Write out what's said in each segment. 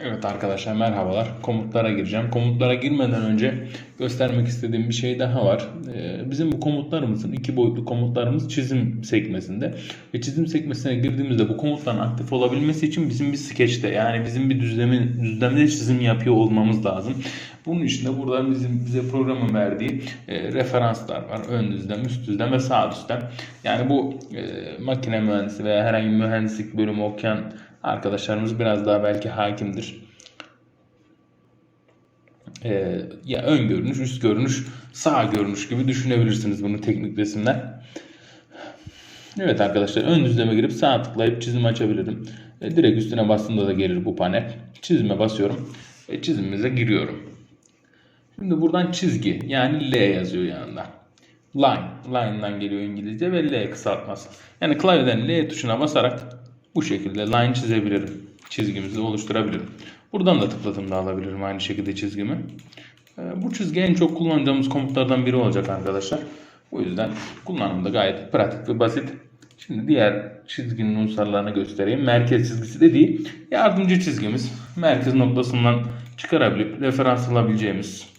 Evet arkadaşlar merhabalar. Komutlara gireceğim. Komutlara girmeden önce göstermek istediğim bir şey daha var. Ee, bizim bu komutlarımızın iki boyutlu komutlarımız çizim sekmesinde. Ve çizim sekmesine girdiğimizde bu komutların aktif olabilmesi için bizim bir skeçte yani bizim bir düzlemin düzlemde çizim yapıyor olmamız lazım. Bunun için de burada bizim bize programın verdiği e, referanslar var. Ön düzlem, üst düzlem ve sağ düzlem. Yani bu e, makine mühendisi veya herhangi bir mühendislik bölümü okuyan arkadaşlarımız biraz daha belki hakimdir. Ee, ya ön görünüş, üst görünüş, sağ görünüş gibi düşünebilirsiniz bunu teknik resimler. Evet arkadaşlar ön düzleme girip sağ tıklayıp çizim açabilirim. E, direkt üstüne bastığımda da gelir bu panel. Çizime basıyorum. E, çizimimize giriyorum. Şimdi buradan çizgi yani L yazıyor yanında. Line. Line'dan geliyor İngilizce ve L kısaltması. Yani klavyeden L tuşuna basarak bu şekilde line çizebilirim. Çizgimizi oluşturabilirim. Buradan da tıkladığımda alabilirim aynı şekilde çizgimi. Ee, Bu çizgi en çok kullanacağımız komutlardan biri olacak arkadaşlar. O yüzden kullanımda gayet pratik ve basit. Şimdi diğer çizginin unsurlarını göstereyim. Merkez çizgisi dediği yardımcı çizgimiz. Merkez noktasından çıkarabilip referans alabileceğimiz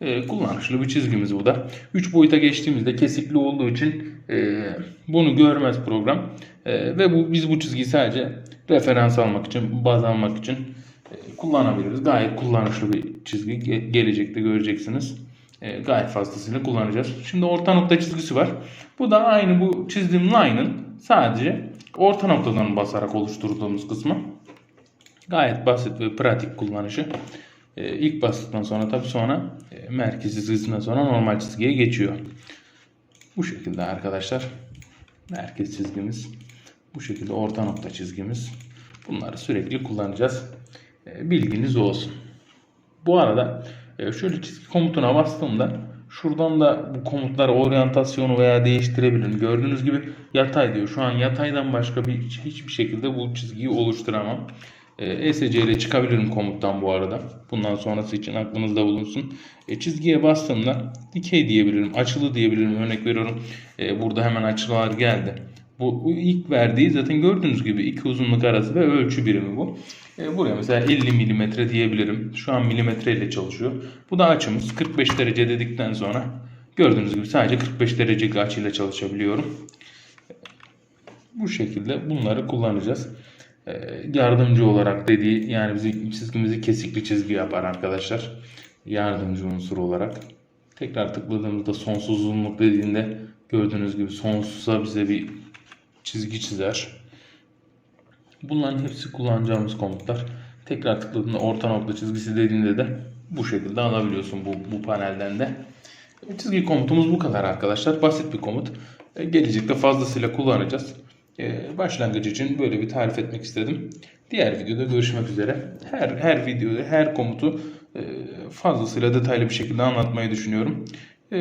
e, kullanışlı bir çizgimiz bu da. 3 boyuta geçtiğimizde kesikli olduğu için e, bunu görmez program. E, ve bu biz bu çizgiyi sadece referans almak için, baz almak için e, kullanabiliriz. Gayet kullanışlı bir çizgi. Ge- gelecekte göreceksiniz. E, gayet fazlasıyla kullanacağız. Şimdi orta nokta çizgisi var. Bu da aynı bu çizdiğim line'ın sadece orta noktadan basarak oluşturduğumuz kısmı. Gayet basit ve pratik kullanışı. Ee, ilk bastıktan sonra tabii sonra e, merkez çizgisinden sonra normal çizgiye geçiyor. Bu şekilde arkadaşlar. Merkez çizgimiz. Bu şekilde orta nokta çizgimiz. Bunları sürekli kullanacağız. Ee, bilginiz olsun. Bu arada e, şöyle çizgi komutuna bastığımda şuradan da bu komutları oryantasyonu veya değiştirebilirim. Gördüğünüz gibi yatay diyor. Şu an yataydan başka bir hiçbir şekilde bu çizgiyi oluşturamam. ESC ile çıkabilirim komuttan bu arada. Bundan sonrası için aklınızda bulunsun. E, çizgiye bastığımda dikey diyebilirim, açılı diyebilirim. Örnek veriyorum. E, burada hemen açılar geldi. Bu, ilk verdiği zaten gördüğünüz gibi iki uzunluk arası ve ölçü birimi bu. E, buraya mesela 50 milimetre diyebilirim. Şu an milimetre ile çalışıyor. Bu da açımız 45 derece dedikten sonra gördüğünüz gibi sadece 45 derecelik açıyla çalışabiliyorum. Bu şekilde bunları kullanacağız. Ee, yardımcı olarak dediği yani bizi çizgimizi kesikli çizgi yapar arkadaşlar. Yardımcı unsur olarak. Tekrar tıkladığımızda sonsuz uzunluk dediğinde gördüğünüz gibi sonsuza bize bir çizgi çizer. Bunların hepsi kullanacağımız komutlar. Tekrar tıkladığında orta nokta çizgisi dediğinde de bu şekilde alabiliyorsun bu, bu panelden de. Çizgi komutumuz bu kadar arkadaşlar. Basit bir komut. E, Gelecekte fazlasıyla kullanacağız. E, Başlangıç için böyle bir tarif etmek istedim. Diğer videoda görüşmek üzere. Her her videoda her komutu e, fazlasıyla detaylı bir şekilde anlatmayı düşünüyorum.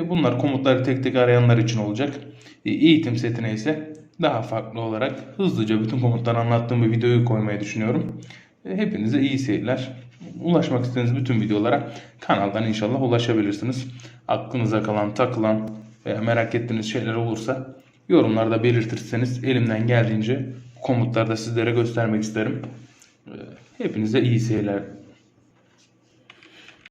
Bunlar komutları tek tek arayanlar için olacak. Eğitim setine ise daha farklı olarak hızlıca bütün komutları anlattığım bir videoyu koymayı düşünüyorum. E, Hepinize iyi seyirler. Ulaşmak istediğiniz bütün videolara kanaldan inşallah ulaşabilirsiniz. Aklınıza kalan, takılan veya merak ettiğiniz şeyler olursa yorumlarda belirtirseniz elimden geldiğince bu komutları da sizlere göstermek isterim. E, Hepinize iyi seyirler